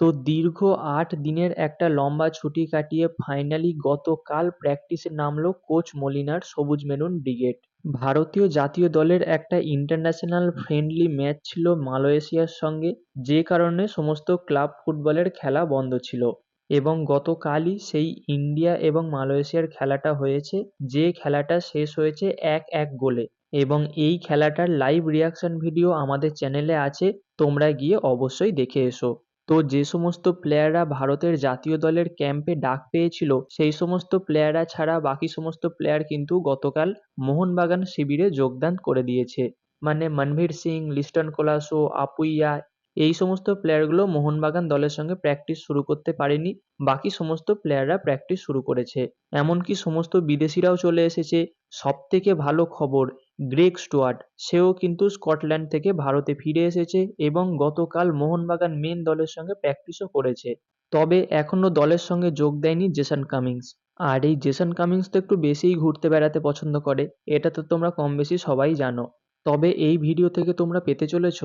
তো দীর্ঘ আট দিনের একটা লম্বা ছুটি কাটিয়ে ফাইনালি গতকাল প্র্যাকটিসে নামলো কোচ মলিনার সবুজ মেরুন ব্রিগেড ভারতীয় জাতীয় দলের একটা ইন্টারন্যাশনাল ফ্রেন্ডলি ম্যাচ ছিল মালয়েশিয়ার সঙ্গে, যে কারণে সমস্ত ক্লাব ফুটবলের খেলা বন্ধ ছিল। এবং গতকালই সেই ইন্ডিয়া এবং মালয়েশিয়ার খেলাটা হয়েছে, যে খেলাটা শেষ হয়েছে এক এক গোলে। এবং এই খেলাটার লাইভ রিয়াকশন ভিডিও আমাদের চ্যানেলে আছে, তোমরা গিয়ে অবশ্যই দেখে এসো। তো যে সমস্ত প্লেয়াররা ভারতের জাতীয় দলের ক্যাম্পে ডাক পেয়েছিল, সেই সমস্ত প্লেয়াররা ছাড়া বাকি সমস্ত প্লেয়ার কিন্তু গতকাল মোহনবাগান শিবিরে যোগদান করে দিয়েছে। মানে মনভীর সিং, লিস্টন কোলাসো, আপুইয়া, এই সমস্ত প্লেয়ারগুলো মোহনবাগান দলের সঙ্গে প্র্যাকটিস শুরু করতে পারেনি, বাকি সমস্ত প্লেয়াররা প্র্যাকটিস শুরু করেছে। এমনকি সমস্ত বিদেশিরাও চলে এসেছে। সব থেকে ভালো খবর গ্রেগ স্টুয়ার্ট। সেও কিন্তু স্কটল্যান্ড থেকে ভারতে ফিরে এসেছে এবং গতকাল মোহনবাগান মেন দলের সঙ্গে প্র্যাকটিসও করেছে। তবে এখনও দলের সঙ্গে যোগ দেয়নি জেসন কামিংস। আর এই জেসন কামিংস তো একটু বেশিই ঘুরতে বেড়াতে পছন্দ করে, এটা তো তোমরা কম বেশি সবাই জানো। তবে এই ভিডিও থেকে তোমরা পেতে চলেছ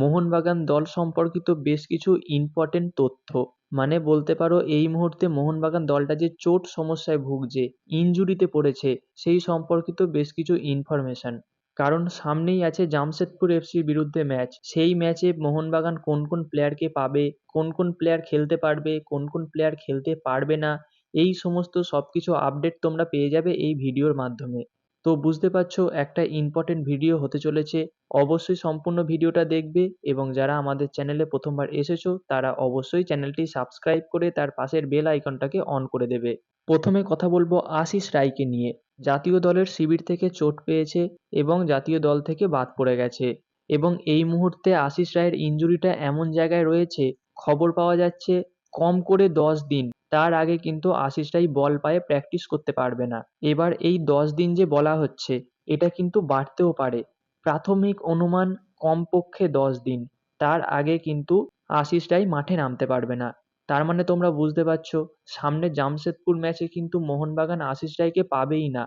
মোহনবাগান দল সম্পর্কিত বেশ কিছু ইম্পর্টেন্ট তথ্য। মানে বলতে পারো, এই মুহূর্তে মোহনবাগান দলটা যে চোট সমস্যায় ভুগছে ইনজুরিতে পড়েছে, সেই সম্পর্কিত বেশ কিছু ইনফরমেশন কারণ সামনেই আছে জামশেদপুর এফসির বিরুদ্ধে ম্যাচ সেই ম্যাচে মোহনবাগান কোন কোন প্লেয়ারকে পাবে, কোন কোন প্লেয়ার খেলতে পারবে, কোন কোন প্লেয়ার খেলতে পারবে না, এই সমস্ত সব কিছু আপডেট তোমরা পেয়ে যাবে এই ভিডিওর মাধ্যমে। তো বুঝতে পারছ, একটা ইম্পর্টেন্ট ভিডিও হতে চলেছে। অবশ্যই সম্পূর্ণ ভিডিওটা দেখবে এবং যারা আমাদের চ্যানেলে প্রথমবার এসেছ, তারা অবশ্যই চ্যানেলটি সাবস্ক্রাইব করে তার পাশের বেল আইকনটাকে অন করে দেবে। প্রথমে কথা বলব আশিস রায়কে নিয়ে। জাতীয় দলের শিবির থেকে চোট পেয়েছে এবং জাতীয় দল থেকে বাদ পড়ে গেছে। এবং এই মুহূর্তে আশিস রায়ের ইঞ্জুরিটা এমন জায়গায় রয়েছে, খবর পাওয়া যাচ্ছে কম করে দশ দিন। তার আগে কিন্তু আশিস রাই বল পায়ে প্র্যাকটিস করতে পারবে না। এবার এই দশ দিন যে বলা হচ্ছে, এটা কিন্তু বাড়তেও পারে। প্রাথমিক অনুমান কমপক্ষে দশ দিন। তার আগে কিন্তু আশিস রাই মাঠে নামতে পারবে না। তার মানে তোমরা বুঝতে পারছ, সামনে জামশেদপুর ম্যাচে কিন্তু মোহনবাগান আশিস রায়কে পাবেই না।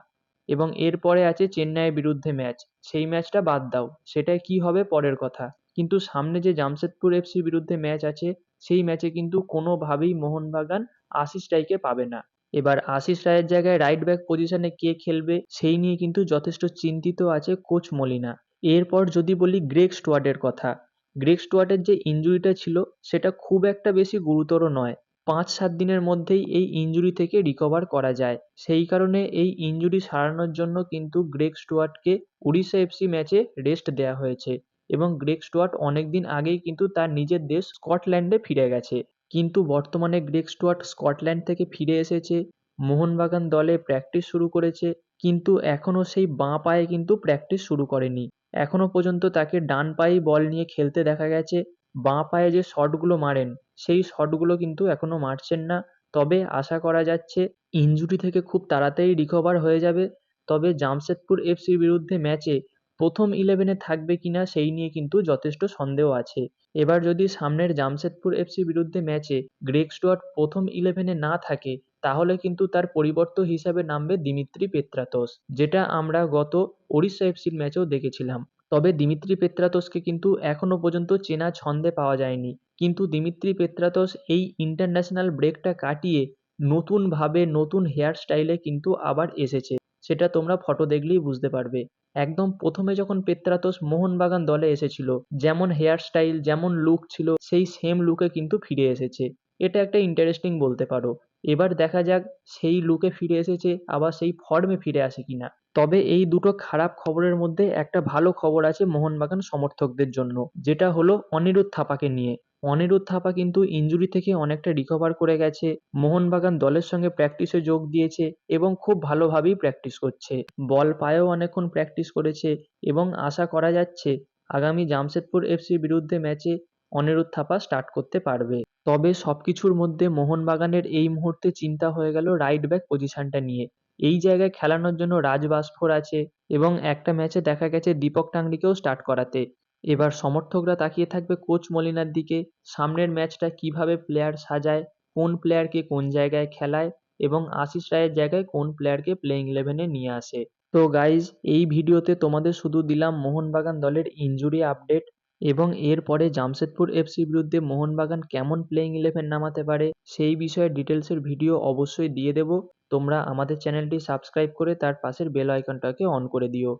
এবং এরপরে আছে চেন্নাইয়ের বিরুদ্ধে ম্যাচ। সেই ম্যাচটা বাদ দাও সেটাই কি হবে পরের কথা। কিন্তু সামনে যে জামশেদপুর এফসির বিরুদ্ধে ম্যাচ আছে, সেই ম্যাচে কিন্তু কোনোভাবেই মোহনবাগান আশিস রায়কে পাবে না। এবার আশিস রায়ের জায়গায় রাইট ব্যাক পজিশনে কে খেলবে, সেই নিয়ে কিন্তু যথেষ্ট চিন্তিত আছে কোচ মলিনা। এরপর যদি বলি গ্রেগ স্টুয়ার্ডের কথা। গ্রেগ স্টুয়ার্টের যে ইঞ্জুরিটা ছিল, সেটা খুব একটা বেশি গুরুতর নয়। পাঁচ সাত দিনের মধ্যেই এই ইঞ্জুরি থেকে রিকভার করা যায়। সেই কারণে এই ইঞ্জুরি সারানোর জন্য কিন্তু গ্রেগ স্টুয়ার্টকে উড়িষ্যা এফসি ম্যাচে রেস্ট দেওয়া হয়েছে। এবং গ্রেগ স্টুয়ার্ট অনেক দিন আগেই কিন্তু তার নিজের দেশ স্কটল্যান্ডে ফিরে গেছে। কিন্তু বর্তমানে গ্রেগ স্টুয়ার্ট স্কটল্যান্ড থেকে ফিরে এসেছে, মোহনবাগান দলে প্র্যাকটিস শুরু করেছে, কিন্তু এখনও সেই বাঁ পায়ে কিন্তু প্র্যাকটিস শুরু করেনি। এখনও পর্যন্ত তাকে ডান পায়েই বল নিয়ে খেলতে দেখা গেছে, বাঁ পায়ে যে শটগুলো মারেন, সেই শটগুলো কিন্তু এখনও মারছেন না। তবে আশা করা যাচ্ছে ইনজুরি থেকে খুব তাড়াতাড়ি রিকভার হয়ে যাবে। তবে জামশেদপুর এফসির বিরুদ্ধে ম্যাচে প্রথম ইলেভেনে থাকবে কিনা সেই নিয়ে কিন্তু যথেষ্ট সন্দেহ আছে। এবার যদি সামনের জামশেদপুর এফসির বিরুদ্ধে ম্যাচে গ্রেগ স্টুয়ার্ট প্রথম ইলেভেনে না থাকে, তাহলে কিন্তু তার পরিবর্ত হিসাবে নামবে দিমিত্রি পেত্রাতোস যেটা আমরা গত ওড়িশা এফসির ম্যাচেও দেখেছিলাম। তবে দিমিত্রি পেত্রাতোসকে কিন্তু এখনও পর্যন্ত চেনা ছন্দে পাওয়া যায়নি। কিন্তু দিমিত্রি পেত্রাতোস এই ইন্টারন্যাশনাল ব্রেকটা কাটিয়ে নতুনভাবে নতুন হেয়ার স্টাইলে কিন্তু আবার এসেছে। সেটা তোমরা ফটো দেখলেই বুঝতে পারবে। একদম প্রথমে যখন পেত্রাতোস মোহনবাগান দলে এসেছিল, যেমন হেয়ার স্টাইল যেমন লুক ছিল, সেই সেম লুকে কিন্তু ফিরে এসেছে। এটা একটা ইন্টারেস্টিং বলতে পারো। এবার দেখা যাক সেই লুকে ফিরে এসেছে, আবার সেই ফর্মে ফিরে আসে কিনা। তবে এই দুটো খারাপ খবরের মধ্যে একটা ভালো খবর আছে মোহনবাগান সমর্থকদের জন্য, যেটা হলো অনিরুদ্ধ থাপাকে নিয়ে। অনিরুদ্ধ থাপা কিন্তু ইঞ্জুরি থেকে অনেকটা রিকভার করে গেছে। মোহনবাগান দলের সঙ্গে প্র্যাকটিসে যোগ দিয়েছে এবং খুব ভালোভাবেই প্র্যাকটিস করছে। বল পায়েও অনেকক্ষণ প্র্যাকটিস করেছে এবং আশা করা যাচ্ছে আগামী জামশেদপুর এফসির বিরুদ্ধে ম্যাচে অনিরুদ্ধ থাপা স্টার্ট করতে পারবে। তবে সব কিছুর মধ্যে মোহনবাগানের এই মুহূর্তে চিন্তা হয়ে গেল রাইট ব্যাক পজিশনটা নিয়ে। এই জায়গায় খেলানোর জন্য রাজ বাসফোর আছে এবং একটা ম্যাচে দেখা গেছে দীপক টাংরিকেও স্টার্ট করাতে। এবার সমর্থকরা তাকিয়ে থাকবে কোচ মলিনার দিকে, সামনের ম্যাচটা কীভাবে প্লেয়ার সাজায়, কোন প্লেয়ারকে কোন জায়গায় খেলায় এবং আশিস রায়ের জায়গায় কোন প্লেয়ারকে প্লেইং ইলেভেনে নিয়ে আসে। তো গাইজ এই ভিডিওতে তোমাদের শুধু দিলাম মোহনবাগান দলের ইঞ্জুরি আপডেট এবং এরপরে জামশেদপুর এফসি বিরুদ্ধে মোহনবাগান কেমন প্লেইং ইলেভেন নামাতে পারে, সেই বিষয়ে ডিটেলসের ভিডিও অবশ্যই দিয়ে দেব। তোমরা আমাদের চ্যানেলটি সাবস্ক্রাইব করে তার পাশের বেল আইকনটাকে অন করে দিও।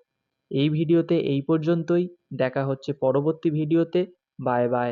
এই ভিডিওতে এই পর্যন্তই। দেখা হচ্ছে পরবর্তী ভিডিওতে। Bye bye.